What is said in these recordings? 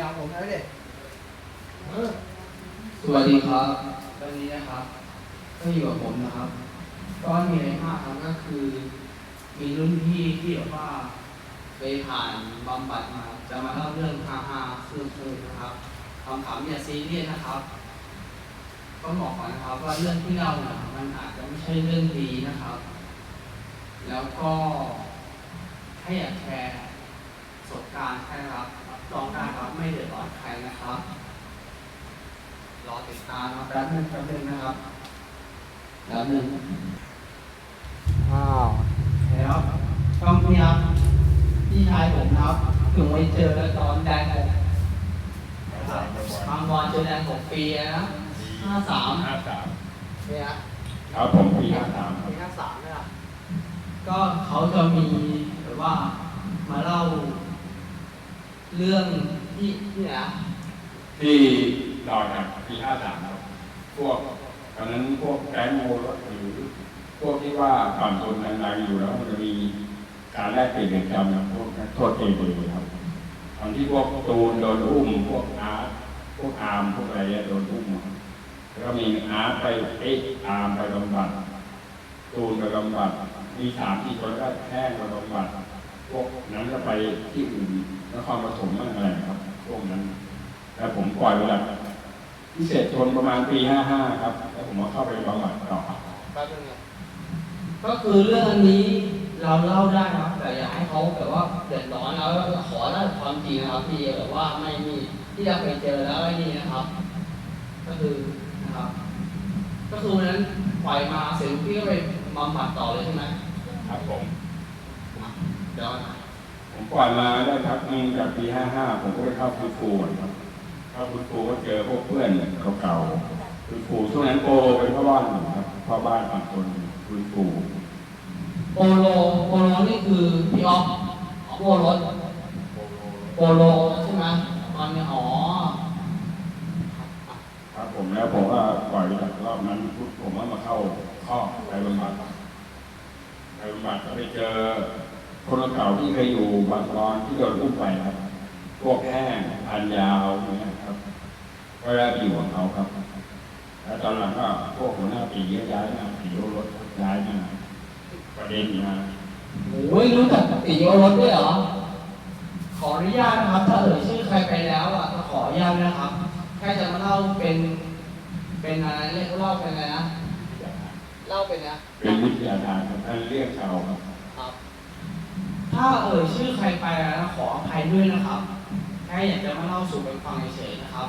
ยาวผมแล้วเด็กสวัสดีครับ วันนี้นะครับก็อยู่กับผมนะครับ ก็มีอะไรมากครับก็คือ มีรุ่นพี่ที่แบบว่าไปผ่านบำบัดมา จะมาเล่าเรื่องฮาฮาๆคือๆนะครับคำถามอย่าซีเรียสนะครับต้องบอกก่อนนะครับ ว่าเรื่องที่เล่าเนี่ยมันอาจจะไม่ใช่เรื่องดีนะครับ แล้วก็ให้อยากแชร์ประสบการณ์ใช่ครับ รับรองได้ครับไม่เดือดร้อนใครนะครับรอติดตามมาแป๊บนึงแป๊บนึงนะครับแป๊บนึงอ้าวแล้วต้องพี่ครับพี่ชายผมครับถึงไปเจอตอนแดงหกบางวันเจอแดงหกปีนะห้าสามห้าสามเนี่ยครับผมปีห้าสามครับปีห้าสามเนี่ยก็เขาจะมีแบบว่ามาเล่า เรื่องที่ที่ไหนนะที่ดอยครับปีห้าสามครับพวกตอนนั้นพวกแก๊งโมรถหรือพวกที่ว่าฝั่งคนดังๆอยู่แล้วมันจะมีการแลกเปลี่ยนเงินจำนะพวกนักโทษเกเรครับตอนที่พวกตูนโดนอุ้มพวกอาร์ตพวกอาร์มพวกอะไรเนี่ยโดนอุ้มแล้วก็มีอาร์ตไปเอ๊ะอาร์มไปบำบัดตูนไปบำบัดมีสามที่คนแล้วก็แห้งไปบำบัด พวกนั้นก็ไปที่อื่นนครปฐมบ้างอะไรครับพวกนั้น แล้วผมปล่อยเวลาพิเศษทนประมาณปีห้าห้าครับ แล้วผมก็เข้าไปบำบัดต่อแป๊บนึงเนี่ยก็คือเรื่องอันนี้เราเล่าได้นะครับ แต่อยากให้เขาแบบว่าเดือดร้อนแล้วขอได้ความจริงนะครับที่แบบว่าไม่มีที่เราเคยเจอแล้วไอ้นี่นะครับ ก็คือนะครับ ก็คือวันนั้นปล่อยมาเสร็จพี่ก็ไปบำบัดต่อเลยใช่ไหมครับผมเดี๋ ยวนะผมปล่อยมาได้พักหนึงจากปีห้าห้าผมก็ไปเข้าฟื้นฟูก่อนครับเข้าฟื้นฟูก็เจอพวกเพื่อนเก่าๆฟื้นฟูช่วงนั้นโปเป็นพ่อบ้านอยู่ครับพ่อบ้านฝั่งคนฟื้นฟูโปโลโปโลนี่คือพี่ออฟโปโลโปโลใช่ไหมตอนนี้อ๋อครับผมแล้วผมก็ปล่อยไปจากรอบนั้นปุ๊บผมก็มาเข้าข้อไปบำบัดไปบำบัดก็ไปเจอ คนเก่าที่เคยอยู่บางตอนที่โดนอุ้มไปครับ พวกแห้งพันยาวอย่างเงี้ยครับก็ได้ไปอยู่กับเขาครับ แล้วตอนหลังก็พวกหัวหน้าปีก็ย้ายมาปีโอรถย้ายมาประเด็นมาโอ้ยรู้จักติโยรถด้วยเหรอ ขออนุญาตนะครับ ถ้าเอ่ยชื่อใครไปแล้วอะก็ขออนุญาตนะครับแค่จะมาเล่าเป็นเป็นอะไรเรียกเล่าเป็นอะไรนะเล่าเป็นนะเป็นวิทยาทานครับท่านเรียกเขาครับครับ ถ้าเอ่ยชื่อใครไปแล้วนะขออภัยด้วยนะครับ แค่อยากจะมาเล่าสู่กันฟังเฉยๆนะครับ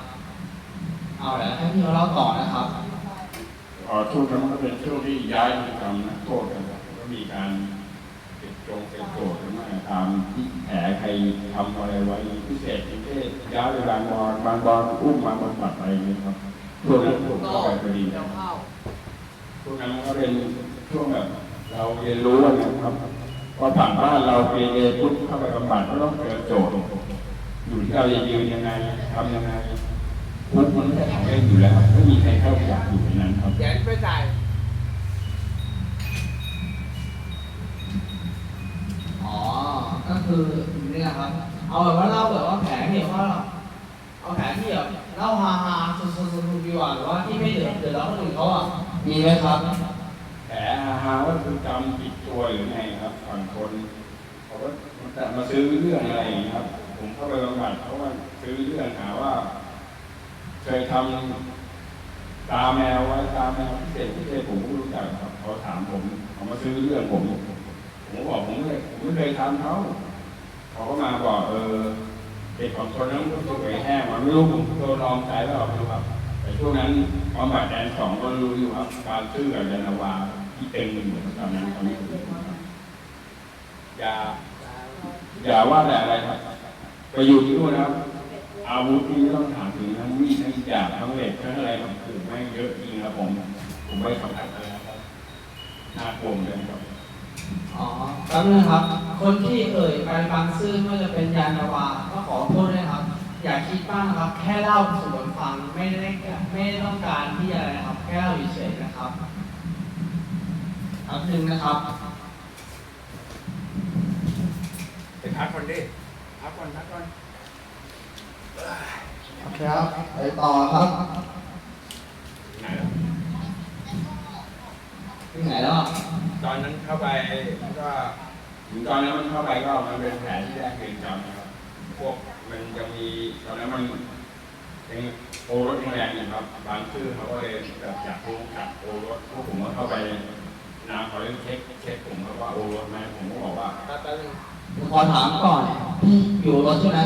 เอาแล้วให้พี่เขาเล่าต่อนะครับพอช่วงนั้นมันก็เป็นช่วงที่ย้ายมีกรรมนักโทษกันครับก็มีการติดจงเป็นโจทย์หรือไม่ตามที่แผลใครทำอะไรไว้พิเศษพิเศษย้ายเวลานอนบางบอลอุ้มมาบำบัดอะไรอย่างเงี้ยครับช่วงนั้นผมก็ไปพอดีเดี๋ยวเข้าช่วงนั้นมันก็เป็นช่วงแบบ เราเรียนรู้นะครับ พอผ่านบ้านเราเรียปุ๊บเข้าไปบำบัดก็ต้องเจอโจทย์อยู่ที่เราจะยืนยังไงทำยังไงปุ๊บมันไม่ใช่ของเล่นอยู่แล้วไม่มีใครเข้าอยากอยู่ในนั้นครับแขนไปจ่ายอ๋อ ก็คือนี่นะครับ เอาแบบว่าเล่าแบบว่าแผลเนี่ยว่าเอาแผลที่แบบเล่าฮาฮาสุดๆดีกว่าหรือว่าที่ไม่เดือดเดือดร้อนคนอื่นเขาอะมีไหมครับ ลอาว่าคือกรรมติดตัวหรือไงครับฝั่งคนเขาก็จะมาซื้อเรื่องอะไรครับ ผมเข้าไปบำบัดเขาว่าซื้อเรื่องหาว่า เคยทำตาแมวไว้ตาแมวพิเศษพิเศษผมก็รู้จักครับเขาถามผมเขามาซื้อเรื่องผม ผมบอกผมไม่ผมไม่เคยทำเขาเขาก็มาบอกเออเด็กของคนนั้นรู้สึกไปแห้งมันไม่รู้ผมโดนลองใจแล้วไม่รู้ครับแต่ช่วงนั้นความบาดแดนสองก็รู้อยู่ครับการซื้อกับยานาวา ที่เต็มไปหมดตอนนั้นตอนนี้อย่าอย่าว่าแต่อะไรครับไปอยู่ที่นู่นครับ อาวุธที่ต้องถามถึงทั้งมีดทั้งดาบทั้งเหล็กทั้งอะไรครับคือแม่งเยอะจริงครับผม ผมไม่สัมผัสเลยนะครับน่ากลัวเลยครับอ๋อแป๊บนึงครับ คนที่เอ่ยไปบางซื่อไม่ว่าจะเป็นยานาวาก็ขอโทษด้วยครับ อย่าคิดมากนะครับ แค่เล่าสู่กันฟังไม่ได้ไม่ได้ต้องการที่อะไรนะครับ แค่เล่าเฉยๆนะครับ แป๊บนึงนะครับไปพักก่อนดิพักก่อนพักก่อนเอโอเคครับไปต่อครับไหนล่ะที่ไหนแล้วอะตอนนั้นเข้าไปก็ถึงตอนนั้นมันเข้าไปก็มันเป็นแผลที่แรกเป็นจำนะครับพวกมันจะมีตอนนั้นมันยังโอรสยังแรงอยู่ครับบางชื่อเขาก็เลยแบบอยากรู้จักโอรสพวกผมก็เข้าไป นามเขาเล่นเช็คเช็คผมครับว่าโอรสไหมผมก็บอกว่าแป๊บนึงขอถามก่อนพี่อยู่รถใช่ไหม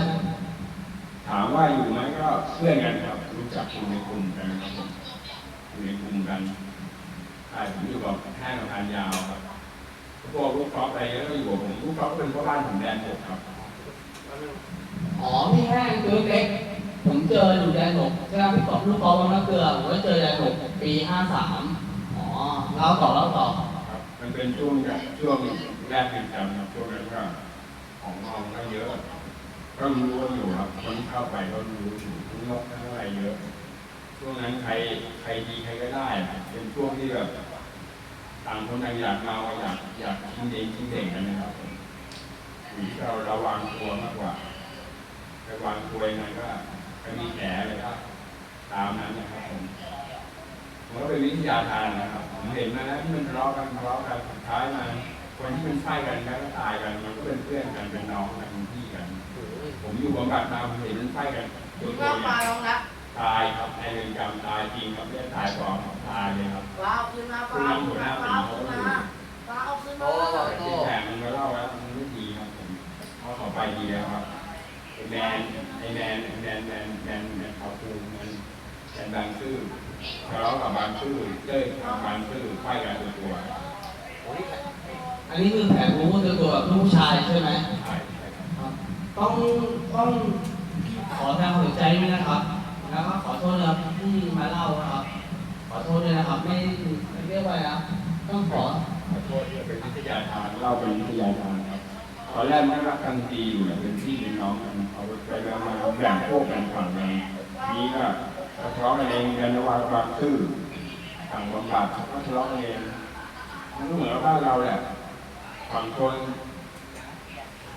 ถามว่าอยู่ไหมก็เพื่อนกันครับรู้จักอยู่ในกลุ่มกันครับผมอยู่ในกลุ่มกันใช่ผมอยู่กับแห้งทานยาวครับพวกลูกกอล์ฟอะไรก็อยู่กับผมลูกกอล์ฟเป็นพ่อบ้านผมแดนหกครับแป๊บนึงอ๋อพี่แห้งตัวเล็กผมเจออยู่แดนหกใช่ไหมพี่กอบลูกกอล์ฟบางนักเกลือผมก็เจอแดนหกปีห้าสามอ๋อเล่าต่อเล่าต่อครับ มันเป็นช่วงกับช่วงแรกเป็นจำครับช่วงนั้นก็ของเราก็เยอะ ก็รู้ว่าอยู่ครับคนเข้าไปก็รู้อยู่ทั้งนกทั้งอะไรเยอะ ช่วงนั้นใครใครดีใครก็ได้ เป็นช่วงที่แบบต่างคนต่างอยากเมาอยากอยากกินเองกินเด่งกันนะครับผมอยู่ที่เราระวังตัวมากกว่าไปวางตัวยังไงก็ก็มีแผลเลยครับตามนั้นนะครับผม ผมก็เป็นวิทยาทานนะครับผมเห็นมาแล้วที่มันทะเลาะกันทะเลาะกันสุดท้ายมาคนที่เป็นไส้กันแล้วก็ตายกันมันก็เป็นเพื่อนกันเป็นน้องกันเป็นพี่กัน ผมอยู่บำบัดมาผมเห็นมันไส้กันตัวคุณตัวว่าปเนี่ลายลงแล้วตายครับในเรือนจำตายจริงครับไม่ได้ตายปลอมตายเลยครับปลาเอาขึ้นมาปลาเอาขึ้นมาปลาเอาขึ้นมาปลาเอาขึ้นมาแต่ที่แผลมันมาเล่าแล้วมันไม่ดีครับผมเขาขอไปดีแล้วครับไอ้แมนไอ้แมนไอ้แมนแมนแมนแมนเขาคือแมน แมนบางซื่อทะเลาะกับบางซื่อเต้ยกับบางซื่อไฟกันตัวตัวโอ้ยอันนี้คือแผนรู้ตัวตัวแบบลูกผู้ชายใช่ไหมใช่ใช่ครับครับต้องต้องขอแสดงความเสียใจด้วยนะครับ แล้วก็ขอโทษนะครับที่มาเล่านะครับ ขอโทษด้วยนะครับ ไม่ไม่เรียกว่าอะไรนะต้องขอขอโทษที่เป็นวิทยาทานเล่าเป็นวิทยาทานครับตอนแรกมันก็รักกันดีอยู่แหละเป็นพี่เป็นน้องกันเอาไปไปมาแบ่งพวกกันฝั่งกันนี้ก็ ทะเลาะกันเองกันระว่างบางซื่อฝั่งบำบัดก็ทะเลาะกันเองมันก็เหมือนบ้านเราแหละฝั่งคน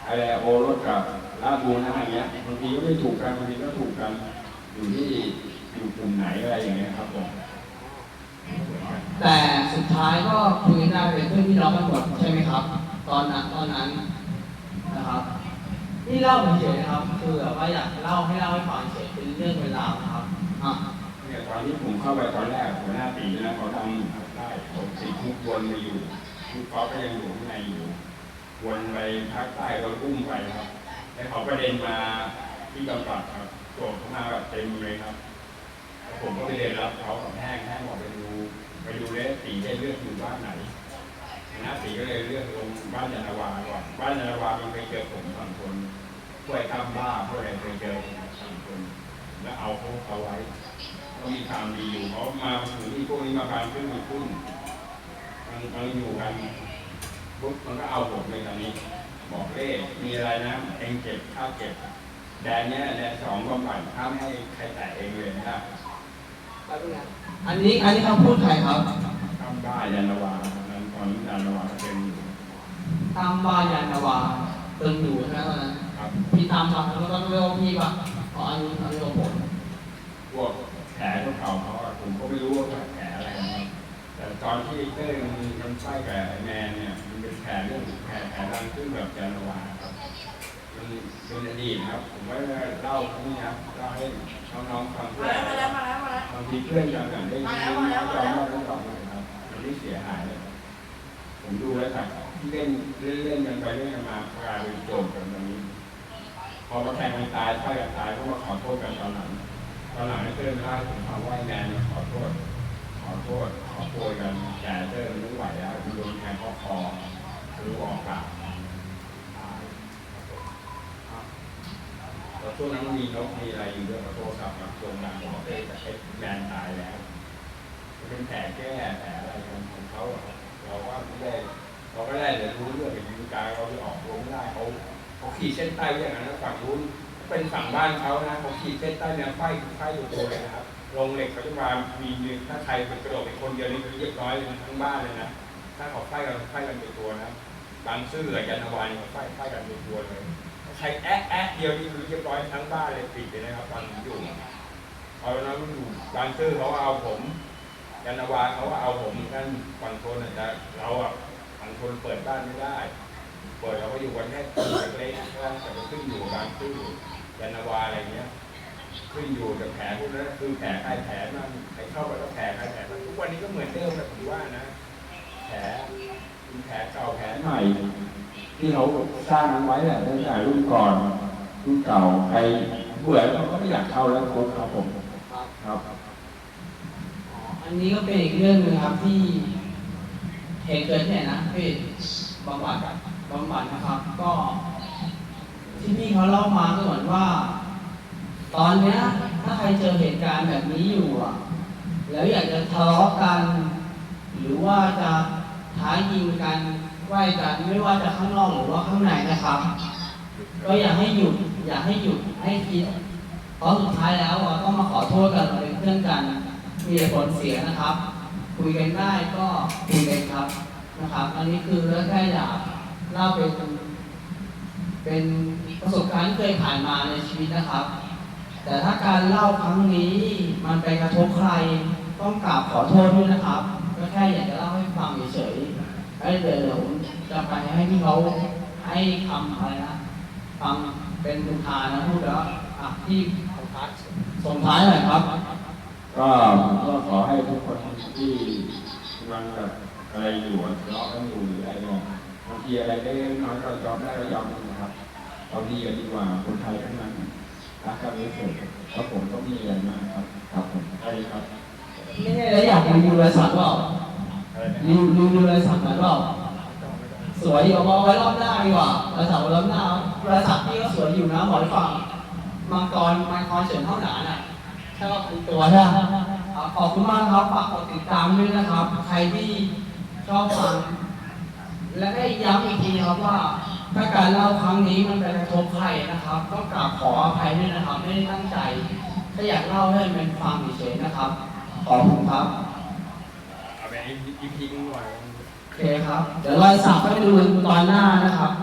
อะไรโอรสกับลาดบูนอะไรเงี้ยบางทีก็ไม่ถูกกันบางทีก็ถูกกัน อยู่ที่อยู่กลุ่มไหนอะไรอย่างเงี้ยครับผมแต่สุดท้ายก็คุยกันได้เป็นเพื่อนพี่น้องกันหมดใช่ไหมครับ ตอนนั้นตอนนั้นนะครับนี่เล่าเฉยๆนะครับ คือแบบว่าอยากเล่าให้เล่าให้ฟังเฉยเป็นเรื่องเวลาครับ เนี่ยตอนที่ผมเข้าไปตอนแรกหัวหน้าตีนะเขาทำได้ผมติดคุกวนมาอยู่คุกเขาก็ยังอยู่ข้างในอยู่วนไปภาคใต้เราอุ้มไปครับแล้วเขาประเด็นมาที่กำกับครับโจทย์เข้ามาแบบเต็มเลยครับผมก็ไปเรียนรับเขากับแห้งแห้งบอกไปดูไปดูเลสตีได้เลือกอยู่บ้านไหนหน้าตีก็เลยเลือกลงบ้านยานาวาก่อนบ้านยานาวามันไปเจอผมสองคนช่วยทำบ้าพวกอะไรไปเจอสองคน แล้วเอาเขาเอาไว้ก็มีความดีอยู่เขามาถึงที่พวกนี้มาบานขึ้นมาขึ้นมันมันอยู่กันปุ๊บมันก็เอาผมเลยตอนนี้ บอกเลขมีอะไรนะเองเก็บข้าวเก็บแดนเนี้ยแดนสองก็ปั่นข้ามให้ใครแตะเองเลยนะครับแป๊บนึงนะอันนี้อันนี้เขาพูดใครครับข้ามบ้านยันระวาตอนนั้นตอนนั้นยันระวาก็เป็นอยู่ตามบ้านยานนาวาเติมอยู่ใช่ไหมตอนนั้นครับพี่ตามมาแล้วก็เรียกว่าพี่ป่ะ ขออันนี้อันนี้ของผมพวกแผลพวกเขาเขาอะผมก็ไม่รู้ว่าแผลอะไรนะครับแต่ตอนที่เต้ยมันมันไส้กับไอ้แมนเนี่ยมันเป็นแผลเรื่องแผลแผลดังขึ้นแบบยันระวาครับมันเป็นอดีตนะครับ ผมก็เล่าครั้งนี้ครับเล่าให้น้องๆฟังเพื่อแล้วมาแล้วมาแล้วมาแล้ว บางทีเพื่อนกันกันได้ยินมาแล้วมาแล้วมาจำแล้ทั้งตอบเลยครับมันไม่เสียหายเลยครับผมดูแล้วจากที่เล่นเล่นเล่นกันไปเล่นกันมากลายเป็นโจมกันตรงนี้ อมาแทงกันตายถ้ากันตายก็มาขอโทษกันตอนหลังตอนหลังให้เพื่อนเล่าให้ผมฟังว่าไอ้แมนขอโทษ ขอโทษขอโทษกันแต่เพื่อมันไม่ไหวแล้วมันโดนแทงข้าคอหรือออกปากตายแล้วช่วงนั้นมันมีนกมีอะไรอยู่ด้วยกับโทรศัพท์กับโจมดังบอกเลยแต่แมนตายแล้วเป็นแผลแก้แผลอะไรของของเขาเราว่าไม่ได้เราก็ได้แต่รู้เรื่องกับยูกายเราจะออกตัวไม่ได้เขา ขีดเส้นใต้ไว้อย่างนั้นฝั่งนู้นเป็นฝั่งบ้านเขานะเขาขีดเส้นใต้เนี่ยไฟไฟอยู่ตัวเลยนะครับลงเหล็กเขาจะมามีถ้าใครเป็นกระโดดเป็นคนเดียวนี่เรียบร้อยเลยทั้งบ้านเลยนะถ้าเขาไฟกันไฟกันเป็นตัวนะบางซื่อกับยันนาวานี่ไฟไฟกันเป็นตัวเลยใครแอะแอะเดียวนี่เรียบร้อยทั้งบ้านเลยปิดเลยนะครับตอนอยู่เอาแล้วมันอยู่บางซื่อเขาเอาผมยันนาวาเขาก็เอาผมเหมือนกันฝั่งทนนะแต่เราอะฝั่งทนเปิดบ้านไม่ได้ เปิดเราก็อยู่กันแค่เล็กๆแต่มันขึ้นอยู่กับบางซื่ยันนาวาอะไรเงี้ย ขึ้นอยู่กับแผลพวกนั้นคือแผลใครแผลมันใครเข้าไปก็แผลใครแผลมันทุกวันนี้ก็เหมือนเดิมนะผมว่านะ แผลแผลเก่าแผลใหม่ ที่เขาสร้างมันไว้แหละตั้งแต่รุ่นก่อนรุ่นเก่าใครเบื่อแล้วก็ไม่อยากเข้าแล้วคุกครับผมครับครับอันนี้ก็เป็นอีกเรื่องหนึงครับที่เหตุเกิดที่ไหนนะเพศบำบัดบำบัดนะครับ ก็ที่พี่เขาเล่ามาก็เหมือนว่า ตอนเนี้ยถ้าใครเจอเหตุการณ์แบบนี้อยู่อะ แล้วอยากจะทะเลาะกัน หรือว่าจะท้ายิงกันไหวกันไม่ว่าจะข้างนอกหรือว่าข้างในนะครับ ก็อยากให้หยุดอยากให้หยุดให้คิดเพราะสุดท้ายแล้วก็มาขอโทษกันเป็นเพื่อนกัน มีผลเสียนะครับ คุยกันได้ก็คุยกันครับนะครับ อันนี้คือแค่อยาก เล่าเป็น เป็นประสบการณ์ที่เคยผ่านมาในชีวิตนะครับ แต่ถ้าการเล่าครั้งนี้มันไปกระทบใครต้องกราบขอโทษด้วยนะครับ ก็แค่อยากจะเล่าให้ฟังเฉยๆให้เดี๋ยวเดี๋ยวผมจะไปให้พี่เขาให้คำอะไรนะฟังเป็นบุทานนะพูดแล้วอะพี่ของพักส่งท้ายหน่อยครับ ก็ก็ขอให้ทุกคนที่กำลังแบบอะไรอยู่ทะเลาะกันอยู่หรืออะไรเนี่ยบาง ทีอะไรได้น้อยก็ยอมได้ก็ยอมนะครับเอาดีกันดีกว่าคนไทยทั้งนั้นรักกันไม่เสร็จแล้วผมก็มีอะไรมากครับครับผมใช่ครับไม่ใช่แล้วอยากรีวิวบริษัทเปล่าอะไรนะรีวิวรีวิวบริษัทหน่อยเปล่าสวยอยู่เอาไว้รอบหน้าดีกว่าบริษัทไว้รอบหน้าบริษัทพี่ก็สวยอยู่นะบอกให้ฟังมังกรมังกรเฉินเท่าหนาน่ะใช่ว่าเป็นตัวใช่ไหมอะขอบคุณมากครับฝากกดติดตามด้วยนะครับ ใครที่ชอบฟัง และได้ย้ำอีกทีนะครับว่า ถ้าการเล่าครั้งนี้มันไปกระทบใครนะครับ ก็กราบขออภัยด้วยนะครับ ไม่ได้ตั้งใจแค่อยากเล่าให้มันฟังเฉยๆนะครับ ขอบคุณครับเอาไปอีกทีนึงหน่อยโอเคครับ เดี๋ยวรอยสักก็ไปดูตอนหน้านะครับค